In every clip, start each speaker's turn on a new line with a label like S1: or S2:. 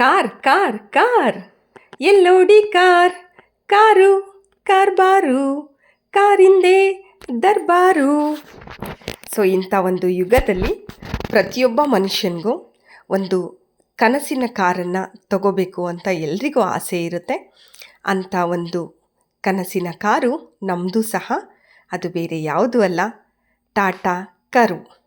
S1: Car car car. ಎಲ್ಲೋಡಿ car, car, ಕಾರ್ಬಾರು. ಕಾರಿಂದೆ ದರ್ಬಾರು. ಸೊ ಇಂಥ ಒಂದು ಯುಗದಲ್ಲಿ ಪ್ರತಿಯೊಬ್ಬ ಮನುಷ್ಯನಿಗೂ ಒಂದು ಕನಸಿನ ಕಾರನ್ನು ತಗೋಬೇಕು ಅಂತ ಎಲ್ರಿಗೂ ಆಸೆ ಇರುತ್ತೆ. ಅಂಥ ಒಂದು ಕನಸಿನ ಕಾರು ನಮ್ಮದು ಸಹ. ಅದು ಬೇರೆ ಯಾವುದೂ ಅಲ್ಲ. ಟಾಟಾ ಕರು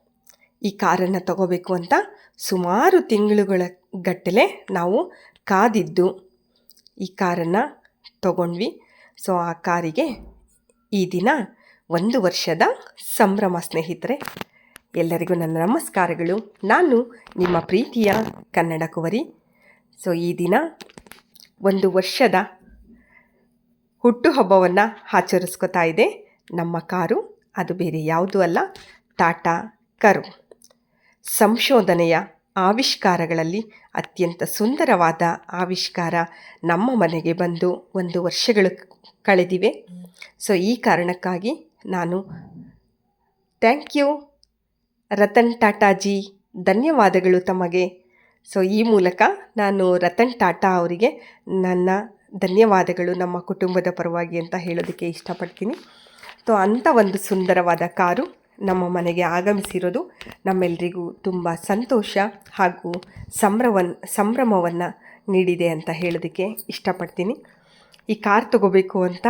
S1: ಈ ಕಾರನ್ನು ತಗೋಬೇಕು ಅಂತ ಸುಮಾರು ತಿಂಗಳುಗಳ ಗಟ್ಟಲೆ ನಾವು ಕಾದಿದ್ದು ಈ ಕಾರನ್ನು ತಗೊಂಡ್ವಿ. ಸೊ ಆ ಕಾರಿಗೆ ಈ ದಿನ ಒಂದು ವರ್ಷದ ಸಂಭ್ರಮ ಸ್ನೇಹಿತರೆ, ಎಲ್ಲರಿಗೂ ನನ್ನ ನಮಸ್ಕಾರಗಳು. ನಾನು ನಿಮ್ಮ ಪ್ರೀತಿಯ ಕನ್ನಡ ಕುವರಿ. ಸೊ ಈ ದಿನ ಒಂದು ವರ್ಷದ ಹುಟ್ಟುಹಬ್ಬವನ್ನು ಆಚರಿಸ್ಕೋತಾ ಇದೆ ನಮ್ಮ ಕಾರು. ಅದು ಬೇರೆ ಯಾವುದೂ ಅಲ್ಲ, ಟಾಟಾ ಕರು. ಸಂಶೋಧನೆಯ ಆವಿಷ್ಕಾರಗಳಲ್ಲಿ ಅತ್ಯಂತ ಸುಂದರವಾದ ಆವಿಷ್ಕಾರ ನಮ್ಮ ಮನೆಗೆ ಬಂದು ಒಂದು ವರ್ಷಗಳು ಕಳೆದಿವೆ. ಸೊ ಈ ಕಾರಣಕ್ಕಾಗಿ ನಾನು ಥ್ಯಾಂಕ್ ಯು ರತನ್ ಟಾಟಾಜಿ ಧನ್ಯವಾದಗಳು ತಮಗೆ. ಸೊ ಈ ಮೂಲಕ ನಾನು ರತನ್ ಟಾಟಾ ಅವರಿಗೆ ನನ್ನ ಧನ್ಯವಾದಗಳು ನಮ್ಮ ಕುಟುಂಬದ ಪರವಾಗಿ ಅಂತ ಹೇಳೋದಕ್ಕೆ ಇಷ್ಟಪಡ್ತೀನಿ. ಸೊ ಅಂಥ ಒಂದು ಸುಂದರವಾದ ಕಾರು ನಮ್ಮ ಮನೆಗೆ ಆಗಮಿಸಿರೋದು ನಮ್ಮೆಲ್ಲರಿಗೂ ತುಂಬ ಸಂತೋಷ ಹಾಗೂ ಸಂಭ್ರವನ್, ಸಂಭ್ರಮವನ್ನು ನೀಡಿದೆ ಅಂತ ಹೇಳೋದಕ್ಕೆ ಇಷ್ಟಪಡ್ತೀನಿ. ಈ ಕಾರ್ ತಗೋಬೇಕು ಅಂತ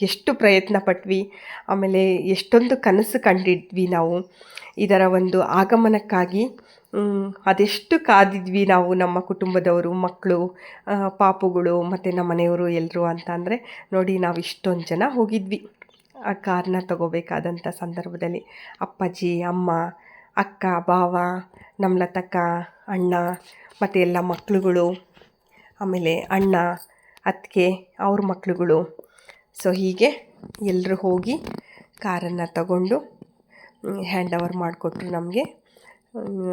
S1: ಎಷ್ಟು ಪ್ರಯತ್ನ ಪಟ್ವಿ, ಆಮೇಲೆ ಎಷ್ಟೊಂದು ಕನಸು ಕಂಡಿದ್ವಿ ನಾವು. ಇದರ ಒಂದು ಆಗಮನಕ್ಕಾಗಿ ಅದೆಷ್ಟು ಕಾದಿದ್ವಿ ನಾವು ನಮ್ಮ ಕುಟುಂಬದವರು, ಮಕ್ಕಳು ಪಾಪುಗಳು, ಮತ್ತು ನಮ್ಮ ಮನೆಯವರು ಎಲ್ಲರೂ ಅಂತ ಅಂದರೆ ನೋಡಿ ನಾವು ಇಷ್ಟೊಂದು ಜನ ಹೋಗಿದ್ವಿ. ಆ ಕಾರ್ನ ತಗೋಬೇಕಾದಂಥ ಸಂದರ್ಭದಲ್ಲಿ ಅಪ್ಪಾಜಿ, ಅಮ್ಮ, ಅಕ್ಕ ಬಾವ ನಮ್ಮ ಲತಕ್ಕ ಅಣ್ಣ ಮತ್ತು ಎಲ್ಲ ಮಕ್ಕಳುಗಳು ಆಮೇಲೆ ಅಣ್ಣ, ಅತ್ತಿಗೆ, ಅವ್ರ ಮಕ್ಕಳುಗಳು ಸೊ, ಹೀಗೆ ಎಲ್ಲರೂ ಹೋಗಿ ಕಾರನ್ನು ತಗೊಂಡು ಹ್ಯಾಂಡ್ ಓವರ್ ಮಾಡಿಕೊಟ್ರು ನಮಗೆ.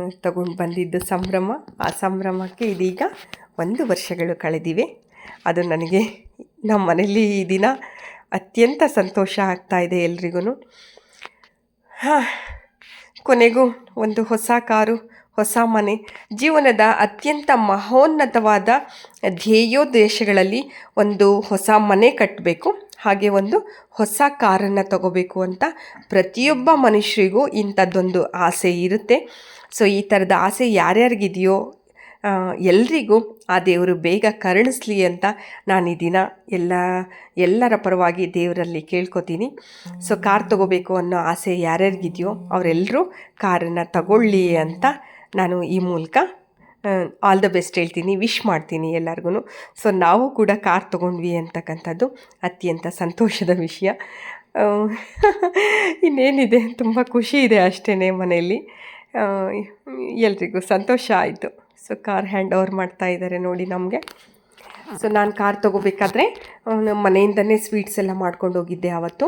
S1: ತಗೊಂಡು ಬಂದಿದ್ದು ಸಂಭ್ರಮ. ಆ ಸಂಭ್ರಮಕ್ಕೆ ಇದೀಗ ಒಂದು ವರ್ಷಗಳು ಕಳೆದಿವೆ. ಅದು ನನಗೆ ನಮ್ಮ ಮನೇಲಿ ಈ ದಿನ ಅತ್ಯಂತ ಸಂತೋಷ ಆಗ್ತಾ ಇದೆ ಎಲ್ರಿಗೂ ಕೊನೆಗೂ ಒಂದು ಹೊಸ ಕಾರು, ಹೊಸ ಮನೆ. ಜೀವನದ ಅತ್ಯಂತ ಮಹೋನ್ನತವಾದ ಧ್ಯೇಯೋದ್ದೇಶಗಳಲ್ಲಿ ಒಂದು ಹೊಸ ಮನೆ ಕಟ್ಟಬೇಕು ಹಾಗೆ ಒಂದು ಹೊಸ ಕಾರನ್ನು ತಗೋಬೇಕು ಅಂತ ಪ್ರತಿಯೊಬ್ಬ ಮನುಷ್ಯರಿಗೂ ಇಂಥದ್ದೊಂದು ಆಸೆ ಇರುತ್ತೆ. ಸೊ, ಈ ಥರದ ಆಸೆ ಯಾರ್ಯಾರಿಗಿದೆಯೋ ಎಲ್ರಿಗೂ ಆ ದೇವರು ಬೇಗ ಕರುಣಿಸ್ಲಿ ಅಂತ ನಾನು ಈ ದಿನ ಎಲ್ಲ, ಎಲ್ಲರ ಪರವಾಗಿ ದೇವರಲ್ಲಿ ಕೇಳ್ಕೊತೀನಿ. ಸೊ ಕಾರ್ ತಗೋಬೇಕು ಅನ್ನೋ ಆಸೆ ಯಾರ್ಯಾರಿಗಿದೆಯೋ ಅವರೆಲ್ಲರೂ ಕಾರನ್ನು ತಗೊಳ್ಳಿ ಅಂತ ನಾನು ಈ ಮೂಲಕ ಆಲ್ ದ ಬೆಸ್ಟ್ ಹೇಳ್ತೀನಿ ವಿಶ್ ಮಾಡ್ತೀನಿ ಎಲ್ಲರಿಗೂ ಸೊ ನಾವು ಕೂಡ ಕಾರ್ ತೊಗೊಂಡ್ವಿ ಅಂತಕ್ಕಂಥದ್ದು ಅತ್ಯಂತ ಸಂತೋಷದ ವಿಷಯ. ಇನ್ನೇನಿದೆ? ತುಂಬ ಖುಷಿ ಇದೆ ಅಷ್ಟೇ ಮನೆಯಲ್ಲಿ. ಎಲ್ರಿಗೂ ಸಂತೋಷ ಆಯಿತು. ಸೊ ಕಾರ್ ಹ್ಯಾಂಡ್ ಓವರ್ ಮಾಡ್ತಾ ಇದ್ದಾರೆ ನೋಡಿ ನಮಗೆ. ಸೊ ನಾನು ಕಾರ್ ತೊಗೋಬೇಕಾದ್ರೆ ನಮ್ಮ ಮನೆಯಿಂದನೇ ಸ್ವೀಟ್ಸ್ ಎಲ್ಲ ಮಾಡ್ಕೊಂಡು ಹೋಗಿದ್ದೆ ಆವತ್ತು.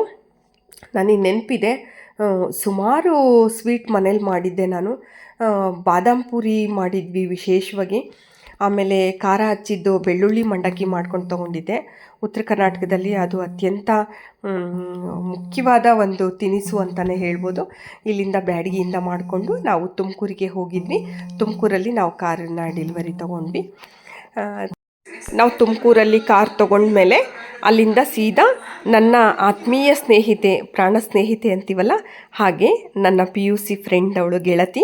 S1: ನನಗೆ ನೆನಪಿದೆ ಸುಮಾರು ಸ್ವೀಟ್ ಮನೇಲಿ ಮಾಡಿದ್ದೆ ನಾನು. ಬಾದಾಮ್ ಪೂರಿ ಮಾಡಿದ್ವಿ ವಿಶೇಷವಾಗಿ. ಆಮೇಲೆ ಖಾರ ಹಚ್ಚಿದ್ದು ಬೆಳ್ಳುಳ್ಳಿ ಮಂಡಕ್ಕಿ ಮಾಡ್ಕೊಂಡು ತೊಗೊಂಡಿದ್ದೆ. ಉತ್ತರ ಕರ್ನಾಟಕದಲ್ಲಿ ಅದು ಅತ್ಯಂತ ಮುಖ್ಯವಾದ ಒಂದು ತಿನಿಸು ಅಂತಲೇ ಹೇಳ್ಬೋದು. ಇಲ್ಲಿಂದ ಬ್ಯಾಡಗಿಯಿಂದ ಮಾಡಿಕೊಂಡು ನಾವು ತುಮಕೂರಿಗೆ ಹೋಗಿದ್ವಿ. ತುಮಕೂರಲ್ಲಿ ನಾವು ಕಾರನ್ನು ಡೆಲಿವರಿ ತೊಗೊಂಡ್ವಿ. ನಾವು ತುಮಕೂರಲ್ಲಿ ಕಾರ್ ತೊಗೊಂಡ್ಮೇಲೆ ಅಲ್ಲಿಂದ ಸೀದಾ ನನ್ನ ಆತ್ಮೀಯ ಸ್ನೇಹಿತೆ, ಪ್ರಾಣ ಸ್ನೇಹಿತೆ ಅಂತೀವಲ್ಲ, ಹಾಗೆ ನನ್ನ ಪಿ ಯು ಸಿ ಫ್ರೆಂಡ್ ಅವಳು ಗೆಳತಿ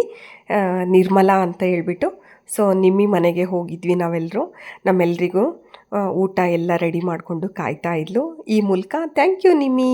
S1: ನಿರ್ಮಲಾ ಅಂತ ಹೇಳ್ಬಿಟ್ಟು ಸೊ ನಿಮ್ಮಿ ಮನೆಗೆ ಹೋಗಿದ್ವಿ ನಾವೆಲ್ಲರೂ ನಮ್ಮೆಲ್ರಿಗೂ ಊಟ ಎಲ್ಲ ರೆಡಿ ಮಾಡಿಕೊಂಡು ಕಾಯ್ತಾ ಇದ್ಲು. ಈ ಮೂಲಕ ಥ್ಯಾಂಕ್ ಯು ನಿಮ್ಮಿ.